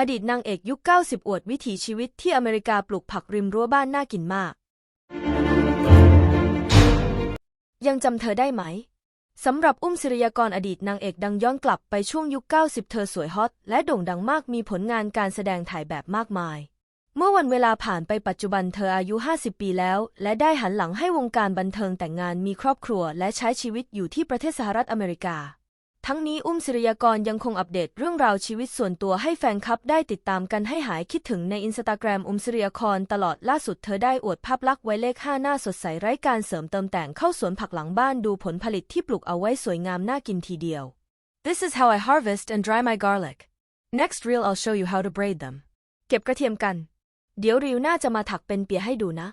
อดีตนางเอกยุค 90 อวดวิถีชีวิตที่อเมริกาปลูกผักริมรั้วบ้านน่ากินมาก ยังจำเธอได้ไหม สำหรับอุ้มศิริยากรอดีตนางเอกดังย้อนกลับไปช่วงยุค 90 เธอสวยฮอต และโด่งดังมากมีผลงานการแสดงถ่ายแบบมากมาย เมื่อวันเวลาผ่านไปปัจจุบันเธออายุ 50 ปีแล้ว และได้หันหลังให้วงการบันเทิงแต่งงานมีครอบครัว และใช้ชีวิตอยู่ที่ประเทศสหรัฐอเมริกา ทั้งนี้อุ้มศิริยากรยังคงอัปเดตเรื่องราวชีวิตส่วนตัวให้แฟนคลับได้ติดตามกันให้หายคิดถึงในอินสตาแกรมอุ้มศิริยากรตลอดล่าสุดเธอได้อวดภาพลักษณ์ไว้เลข5หน้าสดใสไร้การเสริมเติมแต่งเข้าสวนผักหลังบ้านดูผลผลิตที่ปลูกเอาไว้สวยงามน่ากินทีเดียว This is how I harvest and dry my garlic Next reel I'll show you how to braid them เก็บกระเทียมกัน เดี๋ยวริวน่าจะมาถักเป็นเปียให้ดูนะ